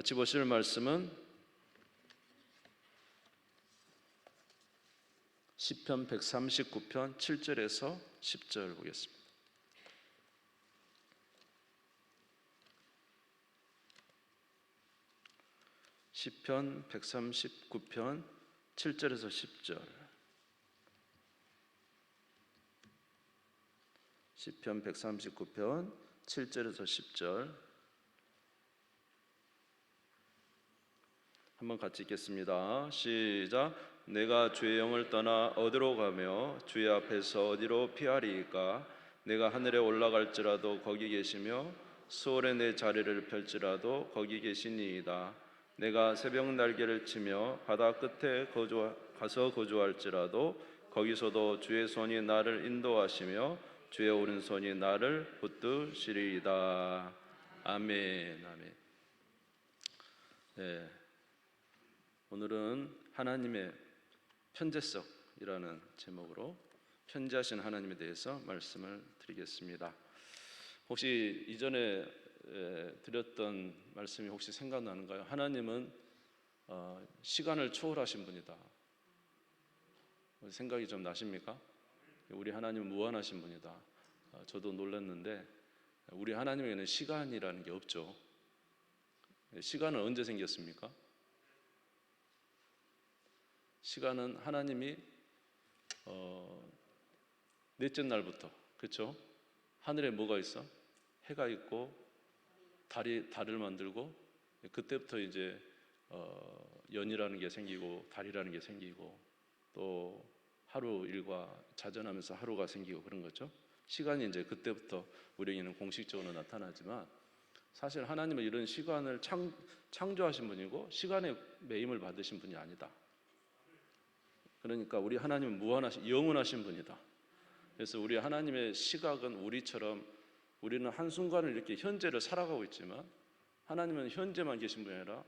같이 보실 말씀은 시편 139편 7절에서 10절 보겠습니다. 시편 139편 7절에서 10절. 시편 139편 7절에서 10절. 한번 같이 읽겠습니다. 시작. 내가 주의 영을 떠나 어디로 가며 주의 앞에서 어디로 피하리이까? 내가 하늘에 올라갈지라도 거기 계시며 수월에 내 자리를 펼지라도 거기 계시니이다. 내가 새벽 날개를 치며 바다 끝에 거주 가서 거주할지라도 거기서도 주의 손이 나를 인도하시며 주의 오른손이 나를 붙드시리이다. 아멘. 아멘. 네. 오늘은 하나님의 편재성이라는 제목으로 편재하신 하나님에 대해서 말씀을 드리겠습니다. 혹시 이전에 에, 드렸던 말씀이 혹시 생각나는가요? 하나님은 어, 시간을 초월하신 분이다. 생각이 좀 나십니까? 우리 하나님은 무한하신 분이다. 어, 저도 놀랐는데 우리 하나님에게는 시간이라는 게 없죠. 시간은 언제 생겼습니까? 시간은 하나님이 어, 넷째 날부터 그렇죠? 하늘에 뭐가 있어? 해가 있고 달이 달을 만들고 그때부터 이제 어, 연이라는 게 생기고 달이라는 게 생기고 또 하루 일과 자전하면서 하루가 생기고 그런 거죠. 시간이 이제 그때부터 우리에게는 공식적으로 나타나지만 사실 하나님은 이런 시간을 창, 창조하신 분이고 시간의 매임을 받으신 분이 아니다. 그러니까 우리 하나님은 무한하신 영원하신 분이다. 그래서 우리 하나님의 시각은 우리처럼 우리는 한 순간을 이렇게 현재를 살아가고 있지만 하나님은 현재만 계신 분이 아니라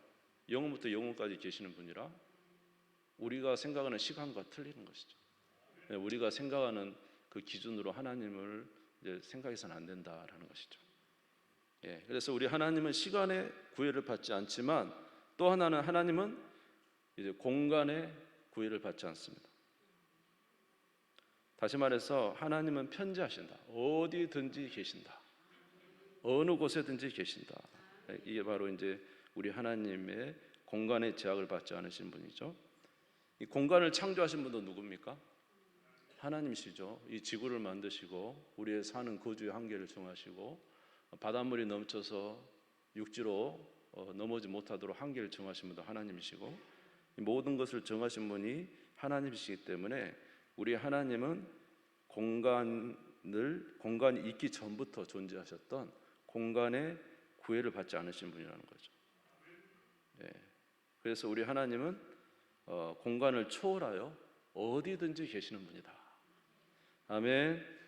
영원부터 영원까지 계시는 분이라 우리가 생각하는 시간과 틀리는 것이죠. 네, 우리가 생각하는 그 기준으로 하나님을 생각해서는 안 된다라는 것이죠. 예, 그래서 우리 하나님은 시간의 구애를 받지 않지만 또 하나는 하나님은 이제 공간의 구애를 받지 않습니다. 다시 말해서 하나님은 편지하신다. 어디든지 계신다. 어느 곳에든지 계신다. 이게 바로 이제 우리 하나님의 공간의 제약을 받지 않으신 분이죠. 이 공간을 창조하신 분도 누굽니까? 하나님이시죠. 이 지구를 만드시고 우리의 사는 거주의 한계를 정하시고 바닷물이 넘쳐서 육지로 어, 넘어지 못하도록 한계를 정하신 분도 하나님이시고 모든 것을 정하신 분이 하나님이시기 때문에 우리 하나님은 공간을 공간이 있기 전부터 존재하셨던 공간의 구애를 받지 않으신 분이라는 거죠. 네. 그래서 우리 하나님은 어, 공간을 초월하여 어디든지 계시는 분이다. 아멘.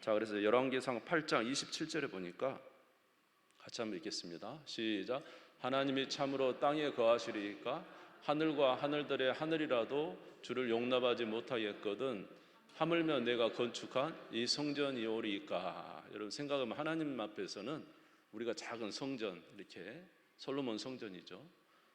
자, 그래서 열왕기상 8장 27절에 보니까 같이 한번 읽겠습니다. 시작. 하나님이 참으로 땅에 거하시리까 하늘과 하늘들의 하늘이라도 주를 용납하지 못하겠거든. 하물며 내가 건축한 이 성전이오리까? 여러분 생각하면 하나님 앞에서는 우리가 작은 성전 이렇게 솔로몬 성전이죠.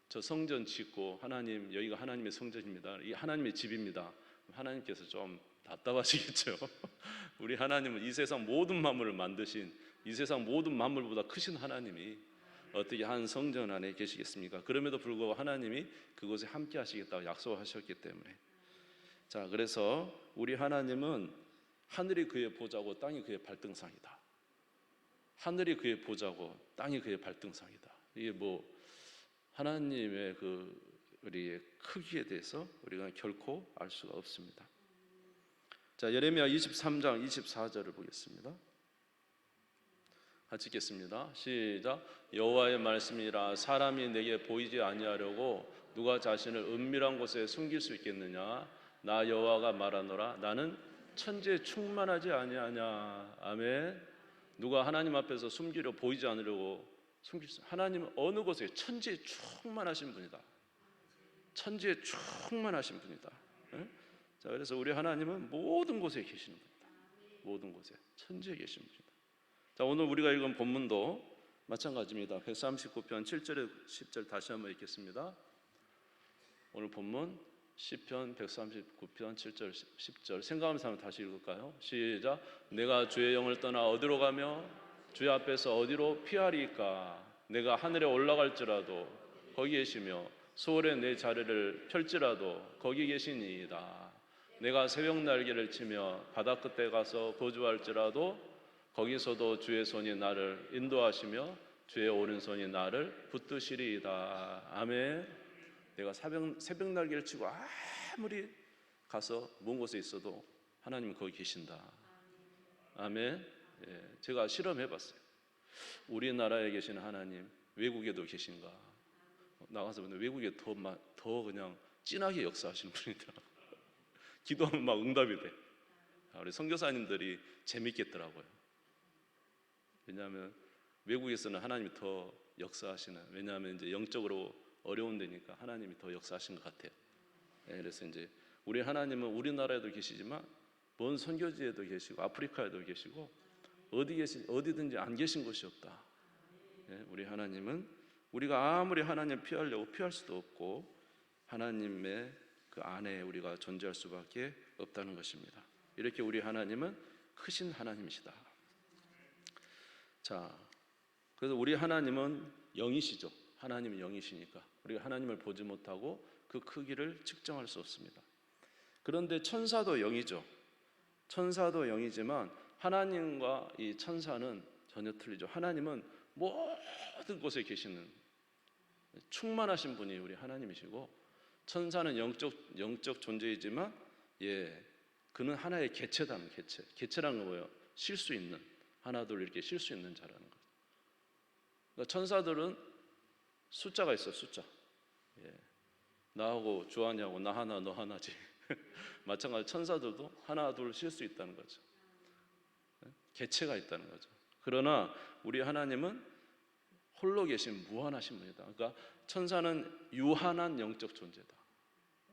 저 성전 짓고 하나님 여기가 하나님의 성전입니다. 이 하나님의 집입니다. 하나님께서 좀 답답하시겠죠. 우리 하나님은 이 세상 모든 만물을 만드신 이 세상 모든 만물보다 크신 하나님이 어떻게 한 성전 안에 계시겠습니까? 그럼에도 불구하고 하나님이 그곳에 함께 하시겠다고 약속하셨기 때문에 자 그래서 우리 하나님은 하늘이 그의 보자고 땅이 그의 발등상이다. 하늘이 그의 보자고 땅이 그의 발등상이다. 이게 뭐 하나님의 그 우리의 크기에 대해서 우리가 결코 알 수가 없습니다. 자 예레미야 23장 24절을 보겠습니다. 같이 읽겠습니다. 시작. 여호와의 말씀이라 사람이 내게 보이지 아니하려고 누가 자신을 은밀한 곳에 숨길 수 있겠느냐? 나 여호와가 말하노라. 나는 천지에 충만하지 아니하냐. 아멘. 누가 하나님 앞에서 숨기려 보이지 않으려고 숨길 수. 하나님은 어느 곳에 천지에 충만하신 분이다. 천지에 충만하신 분이다. 네? 자, 그래서 우리 하나님은 모든 곳에 계시는 분이다. 모든 곳에 천지에 계신 분이다. 자, 오늘 우리가 읽은 본문도 마찬가지입니다. 139편 7절에 10절 다시 한번 읽겠습니다. 오늘 본문 시편 139편 7절 10절 생각하면서 한번 다시 읽을까요? 시작. 내가 주의 영을 떠나 어디로 가며 주의 앞에서 어디로 피하리까? 내가 하늘에 올라갈지라도 거기 계시며 소홀에 내 자리를 펼지라도 거기 계시니이다. 내가 새벽 날개를 치며 바다 끝에 가서 거주할지라도 거기서도 주의 손이 나를 인도하시며 주의 오른손이 나를 붙드시리이다. 아멘. 내가 새벽, 새벽 날개를 치고 아무리 가서 먼 곳에 있어도 하나님 거기 계신다. 아멘. 예, 제가 실험해 봤어요. 우리나라에 계신 하나님 외국에도 계신가? 나가서 보면 외국에 더, 마- 더 그냥 진하게 역사하시는 분이더라고요. 기도하면 막 응답이 돼. 아, 우리 선교사님들이 재밌겠더라고요. 왜냐하면 외국에서는 하나님이 더 역사하시는. 왜냐하면 이제 영적으로 어려운 데니까 하나님이 더 역사하신 것 같아요. 예, 그래서 이제 우리 하나님은 우리나라에도 계시지만 먼 선교지에도 계시고 아프리카에도 계시고 어디 계시 어디든지 안 계신 곳이 없다. 예, 우리 하나님은 우리가 아무리 하나님 피하려고 피할 수도 없고 하나님의 그 안에 우리가 존재할 수밖에 없다는 것입니다. 이렇게 우리 하나님은 크신 하나님이시다. 자, 그래서 우리 하나님은 영이시죠. 하나님은 영이시니까 우리가 하나님을 보지 못하고 그 크기를 측정할 수 없습니다. 그런데 천사도 영이죠. 천사도 영이지만 하나님과 이 천사는 전혀 틀리죠. 하나님은 모든 곳에 계시는 충만하신 분이 우리 하나님이시고 천사는 영적 영적 존재이지만 예 그는 하나의 개체다는 개체. 개체라는 건 뭐예요? 쉴 수 있는 하나 둘 이렇게 쉴 수 있는 자라는 거죠. 그러니까 천사들은 숫자가 있어 숫자. 예. 나하고 주하냐고 나 하나 너 하나지. 마찬가지 천사들도 하나 둘 쉴 수 있다는 거죠. 예? 개체가 있다는 거죠. 그러나 우리 하나님은 홀로 계신 무한하신 분이다. 그러니까 천사는 유한한 영적 존재다.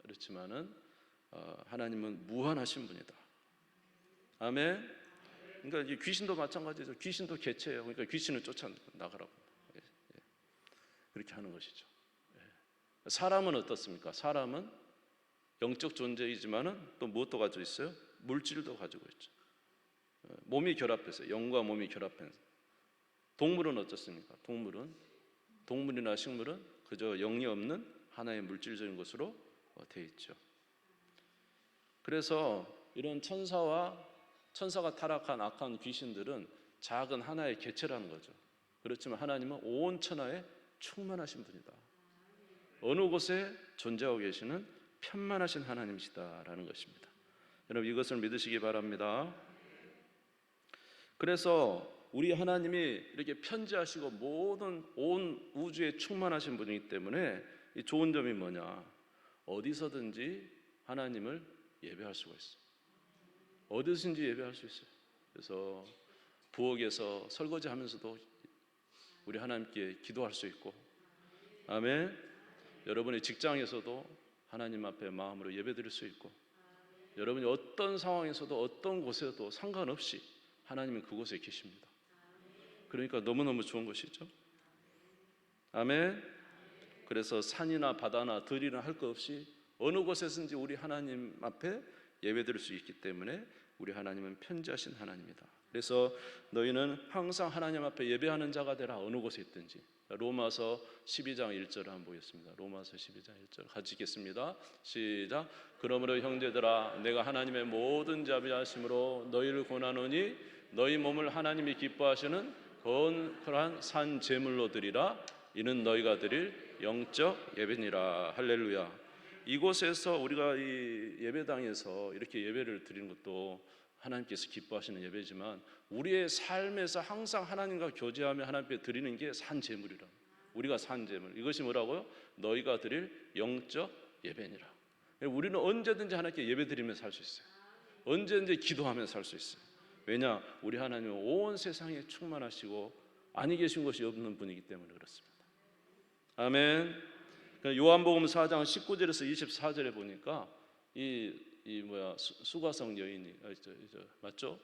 그렇지만은 어, 하나님은 무한하신 분이다. 아멘. 그러니까 귀신도 마찬가지죠. 귀신도 개체예요. 그러니까 귀신을 쫓아 나가라고. 예, 예. 그렇게 하는 것이죠. 예. 사람은 어떻습니까? 사람은 영적 존재이지만은 또 무엇도 가지고 있어요? 물질도 가지고 있죠. 어, 몸이 결합해서 영과 몸이 결합해서 동물은 어떻습니까? 동물은 동물이나 식물은 그저 영이 없는 하나의 물질적인 것으로 되어 있죠. 그래서 이런 천사와 천사가 타락한 악한 귀신들은 작은 하나의 개체라는 거죠. 그렇지만 하나님은 온 천하에 충만하신 분이다. 어느 곳에 존재하고 계시는 편만하신 하나님이시다라는 것입니다. 여러분 이것을 믿으시기 바랍니다. 그래서 우리 하나님이 이렇게 편지하시고 모든 온 우주에 충만하신 분이기 때문에 이 좋은 점이 뭐냐? 어디서든지 하나님을 예배할 수가 있어. 어디서든지 예배할 수 있어요. 그래서 부엌에서 설거지 하면서도 우리 하나님께 기도할 수 있고, 아멘. 여러분의 직장에서도 하나님 앞에 마음으로 예배 드릴 수 있고, 여러분이 어떤 상황에서도 어떤 곳에도 상관없이 하나님은 그곳에 계십니다. 그러니까 너무너무 좋은 것이죠. 아멘. 그래서 산이나 바다나 들이나 할 것 없이 어느 곳에서든지 우리 하나님 앞에 예배 드릴 수 있기 때문에 우리 하나님은 편지하신 하나님이다. 그래서 너희는 항상 하나님 앞에 예배하는 자가 되라 어느 곳에 있든지. 로마서 12장 1절 한번 보겠습니다. 로마서 12장 1절 같이 읽겠습니다. 시작. 그러므로 형제들아 내가 하나님의 모든 자비하심으로 너희를 권하노니 너희 몸을 하나님이 기뻐하시는 건실한 산 제물로 드리라 이는 너희가 드릴 영적 예배니라 할렐루야. 이곳에서 우리가 이 예배당에서 이렇게 예배를 드리는 것도 하나님께서 기뻐하시는 예배지만 우리의 삶에서 항상 하나님과 교제하며 하나님께 드리는 게 산 제물이라. 우리가 산 제물. 이것이 뭐라고요? 너희가 드릴 영적 예배니라. 우리는 언제든지 하나님께 예배 드리며 살 수 있어요. 언제든지 기도하며 살 수 있어요. 왜냐? 우리 하나님은 온 세상에 충만하시고 아니 계신 것이 없는 분이기 때문에 그렇습니다. 아멘. 요한복음 4장 19절에서 24절에 보니까 이, 이 뭐야 수, 수가성 여인이 아, 저, 저, 맞죠?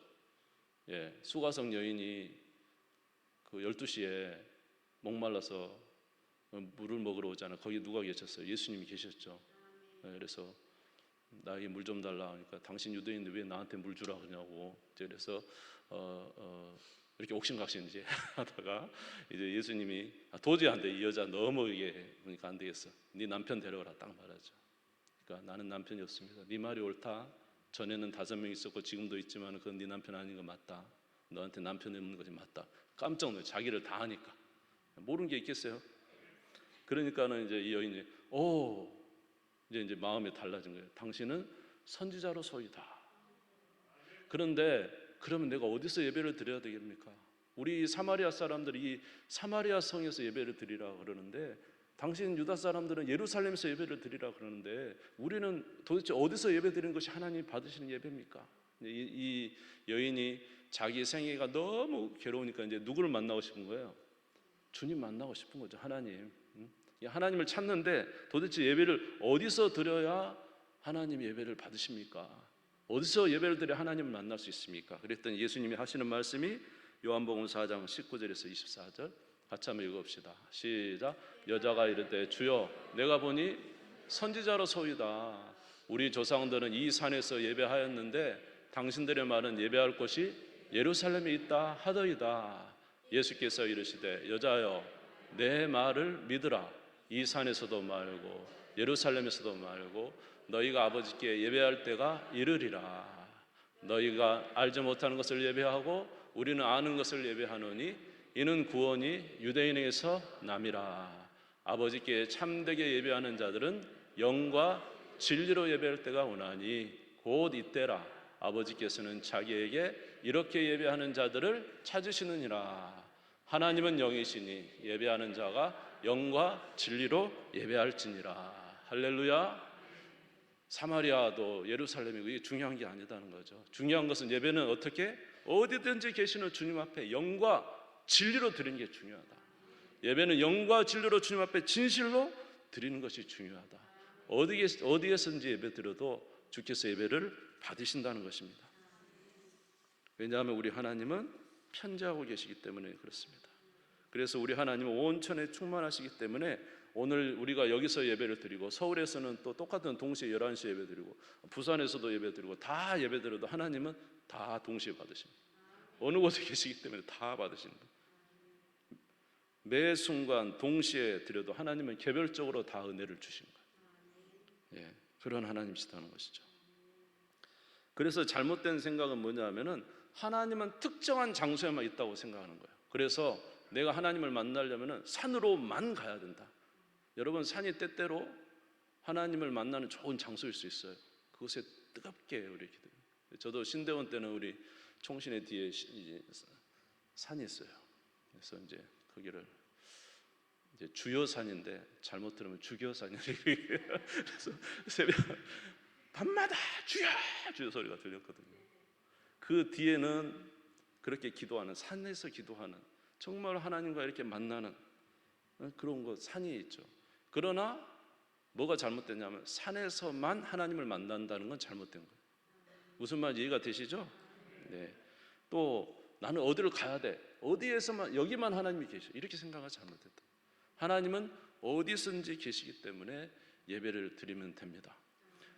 예, 수가성 여인이 그 12시에 목말라서 물을 먹으러 오잖아. 거기 누가 계셨어요? 예수님이 계셨죠. 네, 그래서 나에게 물 좀 달라 하니까 당신 유대인인데 왜 나한테 물 주라 그러냐고. 그래서 어, 어, 이렇게 옥신각신 이제 하다가 이제 예수님이 아, 도저히 안 돼. 이 여자 너무 이게 보니까 안 되겠어. 네 남편 데려오라 딱 말하죠. 그러니까 나는 남편이 없습니다. 네 말이 옳다. 전에는 다섯 명 있었고 지금도 있지만 그건 네 남편 아닌 거 맞다. 너한테 남편이 없는 것이 맞다. 깜짝 놀래. 자기를 다 하니까 모르는 게 있겠어요. 그러니까는 이제 이 여인이 오 이제 이제 마음이 달라진 거예요. 당신은 선지자로 소이다. 그런데 그러면 내가 어디서 예배를 드려야 되겠습니까? 우리 사마리아 사람들이 이 사마리아 성에서 예배를 드리라 그러는데 당신 유다 사람들은 예루살렘에서 예배를 드리라 그러는데 우리는 도대체 어디서 예배 드리는 것이 하나님 받으시는 예배입니까? 이, 이 여인이 자기 생애가 너무 괴로우니까 이제 누구를 만나고 싶은 거예요? 주님 만나고 싶은 거죠. 하나님. 하나님을 찾는데 도대체 예배를 어디서 드려야 하나님 예배를 받으십니까? 어디서 예배를 드려 하나님을 만날 수 있습니까? 그랬더니 예수님이 하시는 말씀이 요한복음 4장 19절에서 24절 같이 한번 읽읍시다. 시작. 여자가 이르되 주여 내가 보니 선지자로 소이다. 우리 조상들은 이 산에서 예배하였는데 당신들의 말은 예배할 곳이 예루살렘에 있다 하더이다. 예수께서 이르시되 여자여 내 말을 믿으라. 이 산에서도 말고 예루살렘에서도 말고 너희가 아버지께 예배할 때가 이르리라. 너희가 알지 못하는 것을 예배하고 우리는 아는 것을 예배하노니 이는 구원이 유대인에게서 남이라. 아버지께 참되게 예배하는 자들은 영과 진리로 예배할 때가 오나니 곧 이때라. 아버지께서는 자기에게 이렇게 예배하는 자들을 찾으시느니라. 하나님은 영이시니 예배하는 자가 영과 진리로 예배할지니라. 할렐루야. 사마리아도 예루살렘이고 이게 중요한 게 아니다는 거죠. 중요한 것은 예배는 어떻게 어디든지 계시는 주님 앞에 영과 진리로 드리는 게 중요하다. 예배는 영과 진리로 주님 앞에 진실로 드리는 것이 중요하다. 어디에 어디에서든지 예배 드려도 주께서 예배를 받으신다는 것입니다. 왜냐하면 우리 하나님은 편지하고 계시기 때문에 그렇습니다. 그래서 우리 하나님은 온천에 충만하시기 때문에 오늘 우리가 여기서 예배를 드리고 서울에서는 또 똑같은 동시에 11시에 예배 드리고 부산에서도 예배 드리고 다 예배 드려도 하나님은 다 동시에 받으십니다. 어느 곳에 계시기 때문에 다 받으신다. 매 순간 동시에 드려도 하나님은 개별적으로 다 은혜를 주신 거예요. 예, 그런 하나님이시다는 것이죠. 그래서 잘못된 생각은 뭐냐면은 하나님은 특정한 장소에만 있다고 생각하는 거예요. 그래서 내가 하나님을 만나려면은 산으로만 가야 된다. 여러분 산이 때때로 하나님을 만나는 좋은 장소일 수 있어요. 그곳에 뜨겁게 우리 기도. 저도 신대원 때는 우리 총신의 뒤에 산이 있어요. 그래서 이제 거기를 이제 주요산인데 잘못 들으면 주교산이 그래서 새벽 밤마다 주여 주여 소리가 들렸거든요. 그 뒤에는 그렇게 기도하는 산에서 기도하는 정말 하나님과 이렇게 만나는 그런 것 산이 있죠. 그러나 뭐가 잘못됐냐면 산에서만 하나님을 만난다는 건 잘못된 거예요. 무슨 말 이해가 되시죠? 네. 또 나는 어디를 가야 돼? 어디에서만 여기만 하나님이 계셔. 이렇게 생각하면 잘못됐다. 하나님은 어디선지 계시기 때문에 예배를 드리면 됩니다.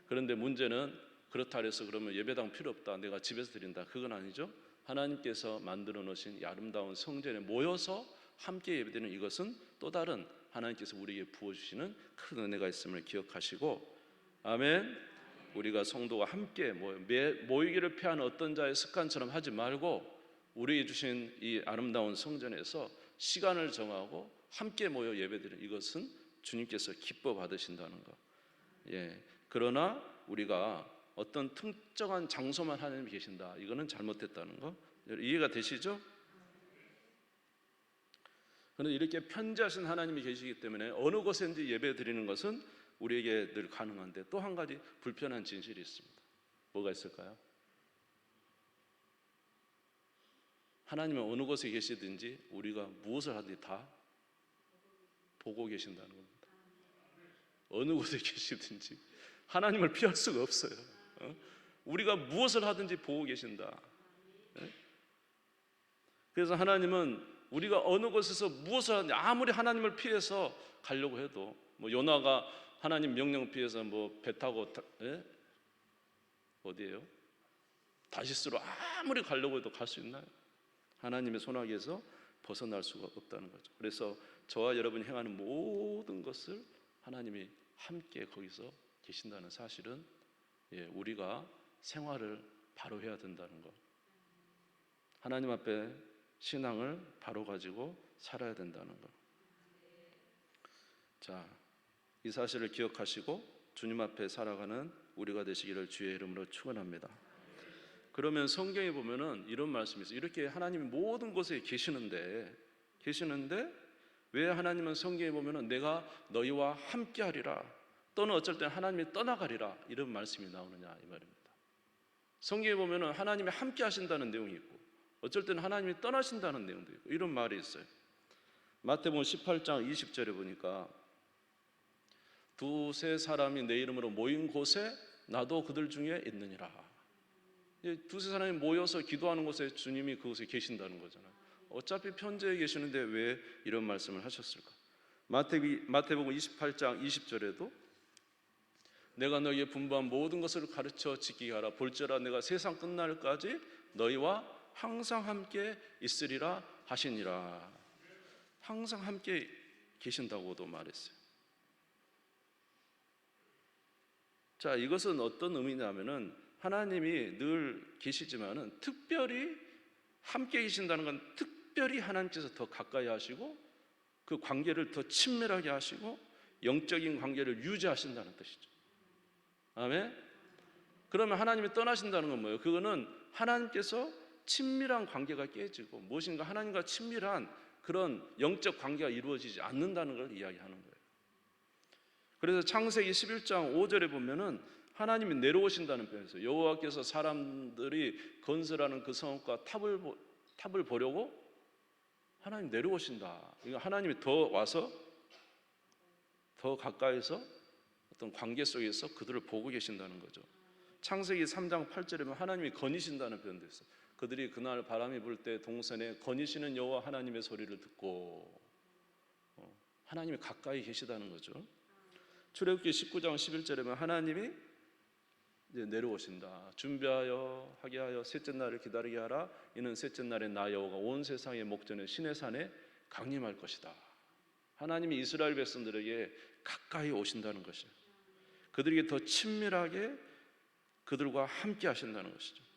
그런데 문제는 그렇다 해서 그러면 예배당 필요 없다. 내가 집에서 드린다. 그건 아니죠. 하나님께서 만들어 놓으신 이 아름다운 성전에 모여서 함께 예배드리는 이것은 또 다른 하나님께서 우리에게 부어 주시는 큰 은혜가 있음을 기억하시고 아멘. 우리가 성도가 함께 모이기를 피하는 어떤 자의 습관처럼 하지 말고 우리에게 주신 이 아름다운 성전에서 시간을 정하고 함께 모여 예배드리는 이것은 주님께서 기뻐 받으신다는 것. 예. 그러나 우리가 어떤 특정한 장소만 하나님이 계신다. 이거는 잘못됐다는 거. 이해가 되시죠? 그런데 이렇게 편지하신 하나님이 계시기 때문에 어느 곳에든지 예배 드리는 것은 우리에게 늘 가능한데 또 한 가지 불편한 진실이 있습니다. 뭐가 있을까요? 하나님은 어느 곳에 계시든지 우리가 무엇을 하든지 다 보고 계신다는 겁니다. 어느 곳에 계시든지 하나님을 피할 수가 없어요. 어? 우리가 무엇을 하든지 보고 계신다. 예? 그래서 하나님은 우리가 어느 곳에서 무엇을 하는지 아무리 하나님을 피해서 가려고 해도 뭐 요나가 하나님 명령 피해서 뭐 배 타고 타, 예? 어디예요? 다시스로 아무리 가려고 해도 갈 수 있나요? 하나님의 손아귀에서 벗어날 수가 없다는 거죠. 그래서 저와 여러분이 행하는 모든 것을 하나님이 함께 거기서 계신다는 사실은 예, 우리가 생활을 바로 해야 된다는 것. 하나님 앞에 신앙을 바로 가지고 살아야 된다는 것. 자, 이 사실을 기억하시고 주님 앞에 살아가는 우리가 되시기를 주의 이름으로 축원합니다. 그러면 성경에 보면은 이런 말씀이 있어요. 이렇게 하나님이 모든 곳에 계시는데 계시는데 왜 하나님은 성경에 보면은 내가 너희와 함께 하리라 또는 어쩔 때 하나님이 떠나가리라 이런 말씀이 나오느냐 이 말입니다. 성경에 보면은 하나님이 함께 하신다는 내용이 있고 어쩔 때는 하나님이 떠나신다는 내용도 있고 이런 말이 있어요. 마태복음 18장 20절에 보니까 두세 사람이 내 이름으로 모인 곳에 나도 그들 중에 있느니라. 이 두세 사람이 모여서 기도하는 곳에 주님이 그곳에 계신다는 거잖아요. 어차피 편지에 계시는데 왜 이런 말씀을 하셨을까? 마태기, 마태복음 28장 20절에도 내가 너희의 분부한 모든 것을 가르쳐 지키게 하라. 볼지라 내가 세상 끝날까지 너희와 항상 함께 있으리라 하시니라. 항상 함께 계신다고도 말했어요. 자, 이것은 어떤 의미냐면은 하나님이 늘 계시지만은 특별히 함께 계신다는 건 특별히 하나님께서 더 가까이 하시고 그 관계를 더 친밀하게 하시고 영적인 관계를 유지하신다는 뜻이죠. 아멘. 그러면 하나님이 떠나신다는 건 뭐예요? 그거는 하나님께서 친밀한 관계가 깨지고 무엇인가 하나님과 친밀한 그런 영적 관계가 이루어지지 않는다는 걸 이야기하는 거예요. 그래서 창세기 11장 5절에 보면은 하나님이 내려오신다는 있어요. 여호와께서 사람들이 건설하는 그 성읍과 탑을 보- 탑을 보려고 하나님 내려오신다. 이거 하나님이 더 와서 더 가까이서 어떤 관계 속에서 그들을 보고 계신다는 거죠. 창세기 3장 8절에 보면 하나님이 거니신다는 표현도 있어요. 그들이 그날 바람이 불 때 동산에 거니시는 여호와 하나님의 소리를 듣고 어, 하나님이 가까이 계시다는 거죠. 출애굽기 19장 11절에 보면 하나님이 이제 내려오신다. 준비하여 하게 하여 셋째 날을 기다리게 하라. 이는 셋째 날에 나 여호가 온 세상의 목전에 신의 산에 강림할 것이다. 하나님이 이스라엘 백성들에게 가까이 오신다는 것이에요. 그들에게 더 친밀하게 그들과 함께 하신다는 것이죠.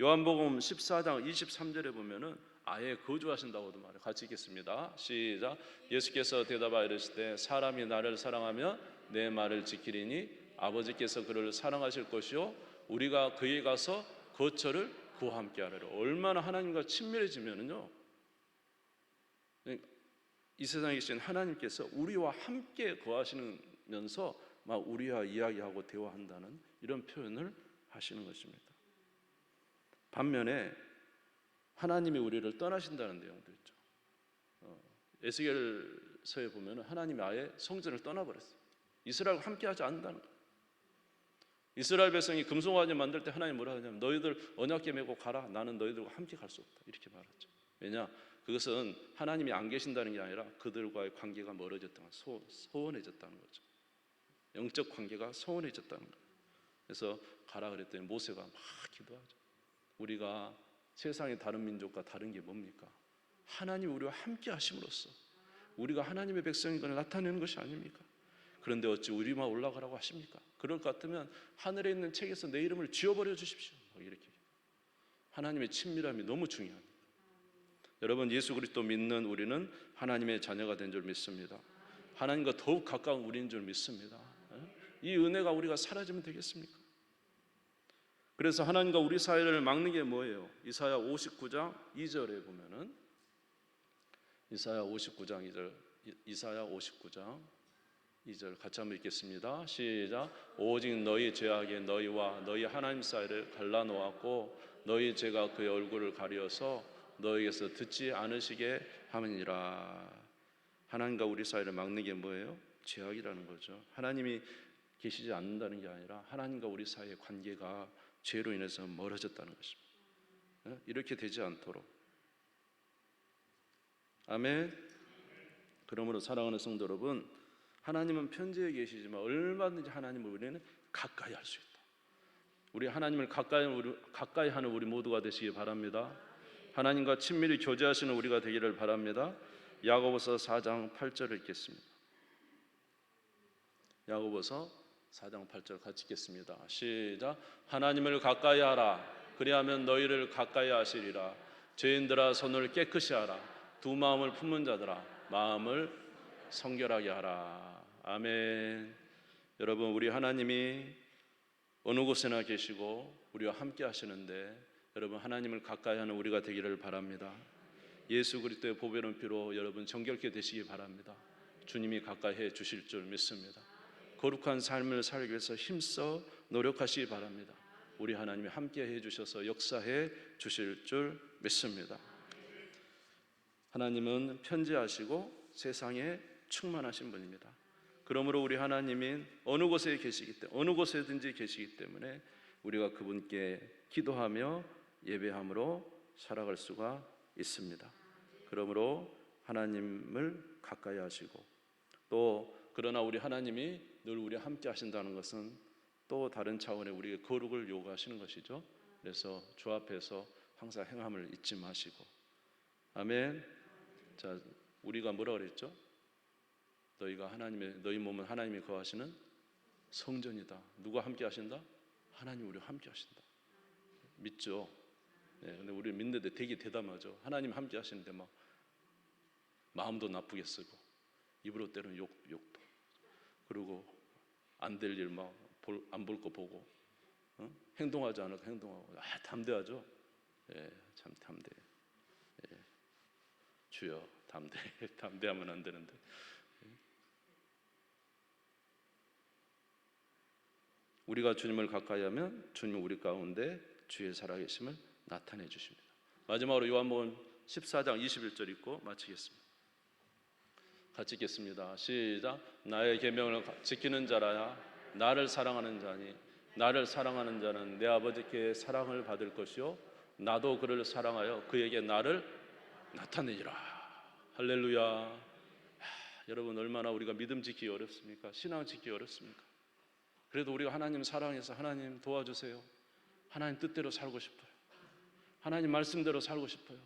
요한복음 14장 23절에 보면은 아예 거주하신다고도 말해요. 같이 읽겠습니다. 시작. 예수께서 대답하여 이르시되 사람이 나를 사랑하며 내 말을 지키리니 아버지께서 그를 사랑하실 것이요 우리가 그에 가서 거처를 그와 함께 하리라. 얼마나 하나님과 친밀해지면은요. 이 세상에 계신 하나님께서 우리와 함께 거하시면서 막 우리와 이야기하고 대화한다는 이런 표현을 하시는 것입니다. 반면에 하나님이 우리를 떠나신다는 내용도 있죠. 어, 에스겔서에 보면 하나님이 아예 성전을 떠나버렸어요. 이스라엘과 함께하지 않는다는 거예요. 이스라엘 백성이 금송아지 만들 때 하나님 뭐라 하냐면 너희들 언약궤 메고 가라. 나는 너희들과 함께 갈 수 없다. 이렇게 말했죠. 왜냐? 그것은 하나님이 안 계신다는 게 아니라 그들과의 관계가 멀어졌다는 소, 소원해졌다는 거죠. 영적 관계가 소원해졌다는 거예요. 그래서 가라 그랬더니 모세가 막 기도하죠. 우리가 세상의 다른 민족과 다른 게 뭡니까? 하나님 우리와 함께 하심으로써 우리가 하나님의 백성인 걸 나타내는 것이 아닙니까? 그런데 어찌 우리만 올라가라고 하십니까? 그럴 것 같으면 하늘에 있는 책에서 내 이름을 지워버려 주십시오. 뭐 이렇게 하나님의 친밀함이 너무 중요합니다. 여러분 예수 그리스도 믿는 우리는 하나님의 자녀가 된 줄 믿습니다. 하나님과 더욱 가까운 우리인 줄 믿습니다. 이 은혜가 우리가 사라지면 되겠습니까? 그래서 하나님과 우리 사이를 막는 게 뭐예요? 이사야 59장 2절에 보면은 이사야 59장 2절 이사야 59장 2절 같이 한번 읽겠습니다. 시작. 오직 너희 죄악에 너희와 너희 하나님 사이를 갈라 놓았고 너희 죄가 그의 얼굴을 가리어서 너희에게서 듣지 않으시게 함이니라. 하나님과 우리 사이를 막는 게 뭐예요? 죄악이라는 거죠. 하나님이 계시지 않는다는 게 아니라 하나님과 우리 사이의 관계가 죄로 인해서 멀어졌다는 것입니다. 예? 이렇게 되지 않도록 아멘. 그러므로 사랑하는 성도 여러분, 하나님은 편지에 계시지만 얼마든지 하나님을 우리는 가까이 할 수 있다. 우리 하나님을 가까이 우리, 가까이 하는 우리 모두가 되시기 바랍니다. 하나님과 친밀히 교제하시는 우리가 되기를 바랍니다. 야고보서 4장 8절을 읽겠습니다. 야고보서 4장 8절 같이 읽겠습니다. 시작. 하나님을 가까이 하라. 그리하면 너희를 가까이 하시리라. 죄인들아 손을 깨끗이 하라. 두 마음을 품은 자들아 마음을 성결하게 하라. 아멘. 여러분 우리 하나님이 어느 곳에나 계시고 우리와 함께 하시는데 여러분 하나님을 가까이 하는 우리가 되기를 바랍니다. 예수 그리스도의 보배로운 피로 여러분 정결케 되시기 바랍니다. 주님이 가까이 해 주실 줄 믿습니다. 거룩한 삶을 살기 위해서 힘써 노력하시기 바랍니다. 우리 하나님이 함께 해 주셔서 역사해 주실 줄 믿습니다. 하나님은 편지하시고 세상에 충만하신 분입니다. 그러므로 우리 하나님인 어느 곳에 계시기 때문에 어느 곳에든지 계시기 때문에 우리가 그분께 기도하며 예배함으로 살아갈 수가 있습니다. 그러므로 하나님을 가까이 하시고 또 그러나 우리 하나님이 늘 우리 함께 하신다는 것은 또 다른 차원의 우리의 거룩을 요구하시는 것이죠. 그래서 주 앞에서 항상 행함을 잊지 마시고 아멘. 자, 우리가 뭐라 그랬죠? 너희가 하나님의 너희 몸은 하나님이 거하시는 성전이다. 누가 함께 하신다? 하나님 우리와 함께 하신다. 믿죠? 네, 근데 우리 믿는데 되게 대담하죠. 하나님 함께 하시는데 막 마음도 나쁘게 쓰고 입으로 때로는 욕 욕도 그리고 안 될 일 막 안 볼 거 보고 어? 행동하지 않을 거 행동하고 아 담대하죠. 예, 참 담대. 예. 주여 담대 담대하면 안 되는데 우리가 주님을 가까이하면 주님 우리 가운데 주의 살아계심을 나타내 주십니다. 마지막으로 요한복음 14장 21절 읽고 마치겠습니다. 같이 읽겠습니다. 시작. 나의 계명을 지키는 자라야 나를 사랑하는 자니 나를 사랑하는 자는 내 아버지께 사랑을 받을 것이요 나도 그를 사랑하여 그에게 나를 나타내리라. 할렐루야. 하, 여러분 얼마나 우리가 믿음 지키기 어렵습니까? 신앙 지키기 어렵습니까? 그래도 우리가 하나님 사랑해서 하나님 도와주세요. 하나님 뜻대로 살고 싶어요. 하나님 말씀대로 살고 싶어요.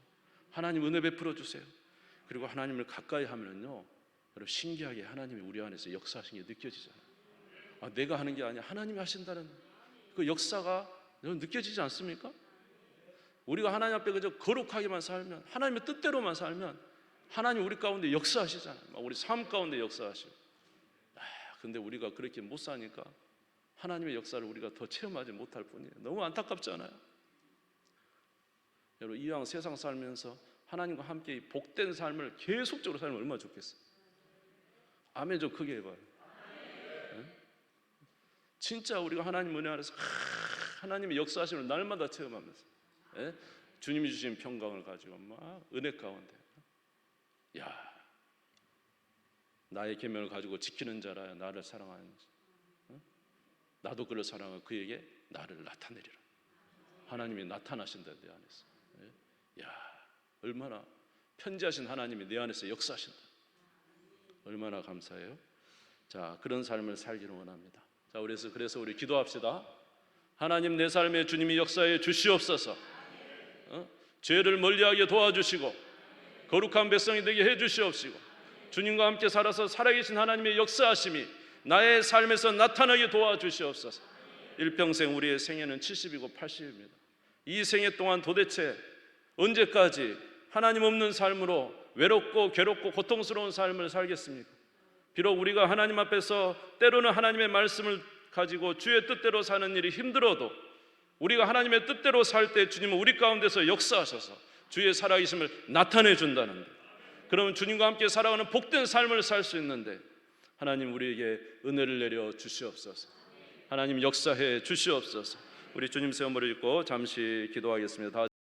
하나님 은혜 베풀어 주세요. 그리고 하나님을 가까이 하면은요, 여러분 신기하게 하나님이 우리 안에서 역사하신 게 느껴지잖아요. 아, 내가 하는 게 아니야. 하나님이 하신다는 그 역사가 느껴지지 않습니까? 우리가 하나님 앞에 그저 거룩하게만 살면, 하나님의 뜻대로만 살면, 하나님 우리 가운데 역사하시잖아요. 막 우리 삶 가운데 역사하시고. 아, 근데 우리가 그렇게 못 사니까 하나님의 역사를 우리가 더 체험하지 못할 뿐이에요. 너무 안타깝잖아요. 여러분 이왕 세상 살면서 하나님과 함께 이 복된 삶을 계속적으로 살면 얼마나 좋겠어요. 아멘 좀 크게 해봐요. 네? 진짜 우리가 하나님 은혜 안에서 하, 하나님의 역사하심을 날마다 체험하면서 예? 주님이 주신 평강을 가지고 막 은혜 가운데 야 나의 계명을 가지고 지키는 자라야 나를 사랑하는 자. 어? 나도 그를 사랑하고 그에게 나를 나타내리라. 하나님이 나타나신다 내 안에서. 예? 야 얼마나 편지하신 하나님이 내 안에서 역사하신다. 얼마나 감사해요. 자 그런 삶을 살기를 원합니다. 자 그래서 그래서 우리 기도합시다. 하나님 내 삶에 주님이 역사해 주시옵소서. 어? 죄를 멀리하게 도와주시고 거룩한 백성이 되게 해 주시옵시고 주님과 함께 살아서 살아계신 하나님의 역사하심이 나의 삶에서 나타나게 도와주시옵소서. 일평생 우리의 생애는 70이고 80입니다. 이 생애 동안 도대체 언제까지 하나님 없는 삶으로 외롭고 괴롭고 고통스러운 삶을 살겠습니까? 비록 우리가 하나님 앞에서 때로는 하나님의 말씀을 가지고 주의 뜻대로 사는 일이 힘들어도 우리가 하나님의 뜻대로 살 때 주님은 우리 가운데서 역사하셔서 주의 살아계심을 나타내 준다는 데 그러면 주님과 함께 살아가는 복된 삶을 살 수 있는데 하나님 우리에게 은혜를 내려 주시옵소서. 하나님 역사해 주시옵소서. 우리 주님 세워머리 입고 잠시 기도하겠습니다. 다